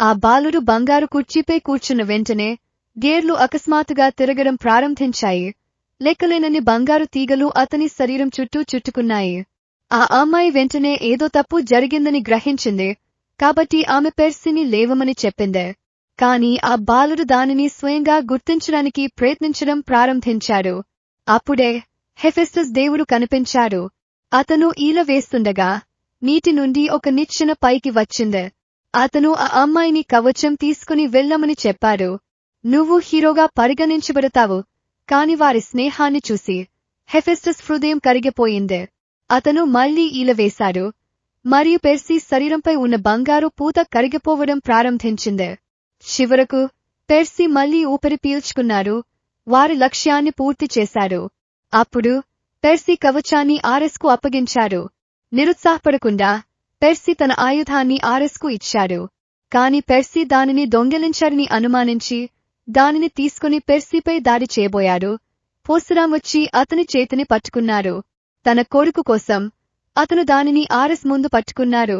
ఆ బాలుడు బంగారు కుర్చీపై కూర్చున్న వెంటనే గేర్లు అకస్మాత్తుగా తిరగడం ప్రారంభించాయి. లెక్కలేనని బంగారు తీగలు అతని శరీరం చుట్టూ చుట్టుకున్నాయి. ఆ అమ్మాయి వెంటనే ఏదో తప్పు జరిగిందని గ్రహించింది. కాబట్టి ఆమె పెర్సిని లేవమని చెప్పింది. కాని ఆ బాలుడు దానిని స్వయంగా గుర్తించడానికి ప్రయత్నించడం ప్రారంభించాడు. అప్పుడే హెఫెస్టస్ దేవుడు కనిపించాడు. అతను ఈల వేస్తుండగా నీటి నుండి ఒక నిచ్చెన పైకి వచ్చింది. అతను ఆ అమ్మాయిని కవచం తీసుకుని వెళ్ళమని చెప్పాడు. నువ్వు హీరోగా పరిగణించబడతావు కాని వారి స్నేహాన్ని చూసి హెఫెస్టస్ హృదయం కరిగిపోయింది. అతను మళ్ళీ ఈల వేశాడు. మరియు పెర్సీ శరీరంపై ఉన్న బంగారు పూత కరిగిపోవడం ప్రారంభించింది. చివరకు పెర్సీ మళ్ళీ ఊపిరి పీల్చుకున్నారు వారి లక్ష్యాన్ని పూర్తి చేశారు. అప్పుడు పెర్సీ కవచాన్ని ఆర్ఎస్కు అప్పగించారు. నిరుత్సాహపడకుండా పెర్సీ తన ఆయుధాన్ని ఆర్ఎస్కు ఇచ్చాడు. కాని పెర్సీ దానిని దొంగిలించారని అనుమానించి దానిని తీసుకుని పెర్సీపై దాడి చేయబోయాడు. పోసురాం వచ్చి అతని చేతిని పట్టుకున్నారు. తన కొడుకు కోసం అతను దానిని ఆర్ఎస్ ముందు పట్టుకున్నారు.